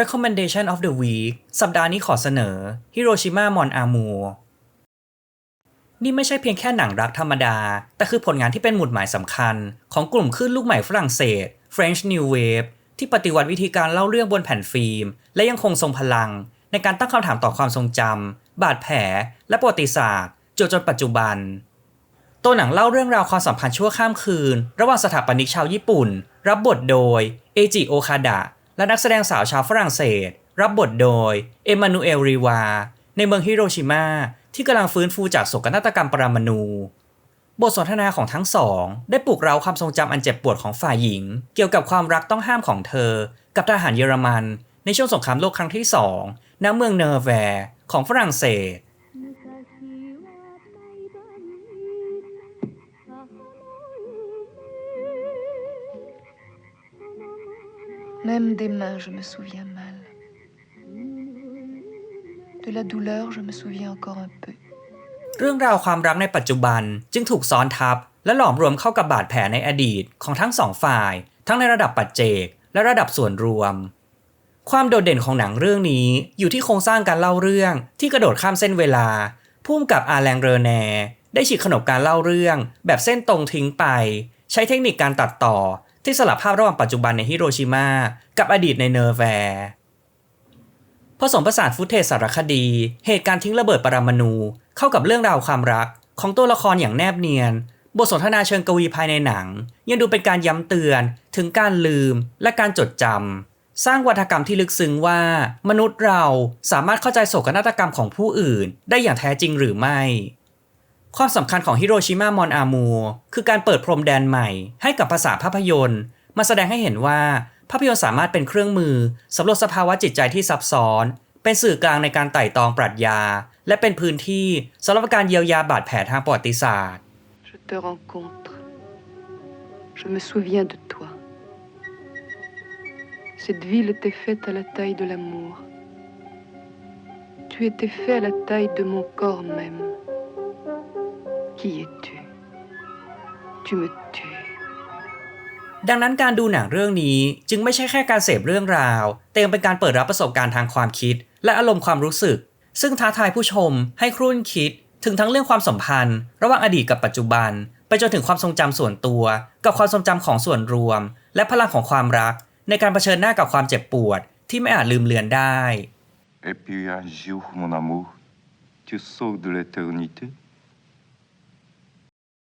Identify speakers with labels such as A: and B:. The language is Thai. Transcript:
A: Recommendation of the Week สัปดาห์นี้ขอเสนอ Hiroshima Mon Amour นี่ไม่ใช่เพียงแค่หนังรักธรรมดา แต่คือผลงานที่เป็นหมุดหมายสำคัญ ของกลุ่มคลื่นลูกใหม่ฝรั่งเศส French New Wave ที่ปฏิวัติวิธีการเล่าเรื่องบนแผ่นฟิล์ม และยังคงทรงพลัง ในการตั้งคำถามต่อความทรงจำ บาดแผล และประวัติศาสตร์จนจนปัจจุบัน ตัวหนังเล่าเรื่องราวความสัมพันธ์ชั่วข้ามคืน ระหว่างสถาปนิกชาวญี่ปุ่น รับบทโดยเอจิโอคาดะ และนักแสดงสาวชาวฝรั่งเศส รับบทโดยเอมานูเอลรีวา ในเมืองฮิโรชิมาที่กำลังฟื้นฟูจากโศกนาฏกรรมปรมาณูบทสนทนาของทั้งสอง ได้ปลุกเร้าความทรงจำอันเจ็บปวดของฝ่ายหญิง เกี่ยวกับความรักต้องห้ามของเธอ กับทหารเยอรมัน ในช่วงสงครามโลกครั้งที่สองณเมืองเนอร์แวร์ของฝรั่งเศส
B: Même des mains, je me souviens mal. De la douleur, je me souviens encore un peu.
A: เรื่องราวความรักในปัจจุบันจึงถูกซ้อนทับ และหลอมรวมเข้ากับบาดแผลในอดีตของทั้งสองฝ่าย ทั้งในระดับปัจเจก และระดับส่วนรวม ความโดดเด่นของหนังเรื่องนี้อยู่ที่โครงสร้างการเล่าเรื่องที่กระโดดข้ามเส้นเวลาพุ่มกับอาแรงเรอแนได้ฉีกขนบการเล่าเรื่อง แบบเส้นตรงทิ้งไป ใช้เทคนิคการตัดต่อ ที่สลับภาพระหว่างปัจจุบันในฮิโรชิมากับอดีตในเนอร์แวร์ผสมผสานฟุตเทจสารคดี เหตุการณ์ทิ้งระเบิดปรมาณูเข้ากับเรื่องราวความรักของตัวละครอย่างแนบเนียน บทสนทนาเชิงกวีภายในหนัง ยังดูเป็นการย้ำเตือนถึงการลืมและการจดจำสร้างวัฒกรรมที่ลึกซึ้งว่า มนุษย์เราสามารถเข้าใจโศกนาฏกรรมของผู้อื่น ได้อย่างแท้จริงหรือไม่ ความสำคัญของฮิโรชิมามอนอามูคือการเปิดพรมแดนใหม่ ให้กับภาษาภาพยนตร์ มาแสดงให้เห็นว่าภาพยนตร์สามารถเป็นเครื่องมือสำรวจสภาวะจิตใจที่ซับซ้อน เป็นสื่อกลางในการไต่ตองปรัชญา และเป็นพื้นที่สำหรับการเยียวยาบาดแผลทางประวัติศาสตร์
B: Je te rencontre. Je me souviens de toi. Cette ville était faite à la taille de l'amour. Tu étais fait à la taille de mon corps même. Qui es-tu Tu me tues.
A: ดังนั้นการดูหนังเรื่องนี้จึงไม่ใช่แค่การเสพเรื่องราว แต่ยังเป็นการเปิดรับประสบการณ์ทางความคิด และอารมณ์ความรู้สึก ซึ่งท้าทายผู้ชมให้ครุ่นคิด ถึงทั้งเรื่องความสัมพันธ์ ระหว่างอดีตกับปัจจุบัน ไปจนถึงความทรงจำส่วนตัว กับความทรงจำของส่วนรวม และพลังของความรัก ในการเผชิญหน้ากับความเจ็บปวด ที่ไม่อาจลืมเลือนได้
C: Et puis un jour, mon amour, tu sors de l'éternité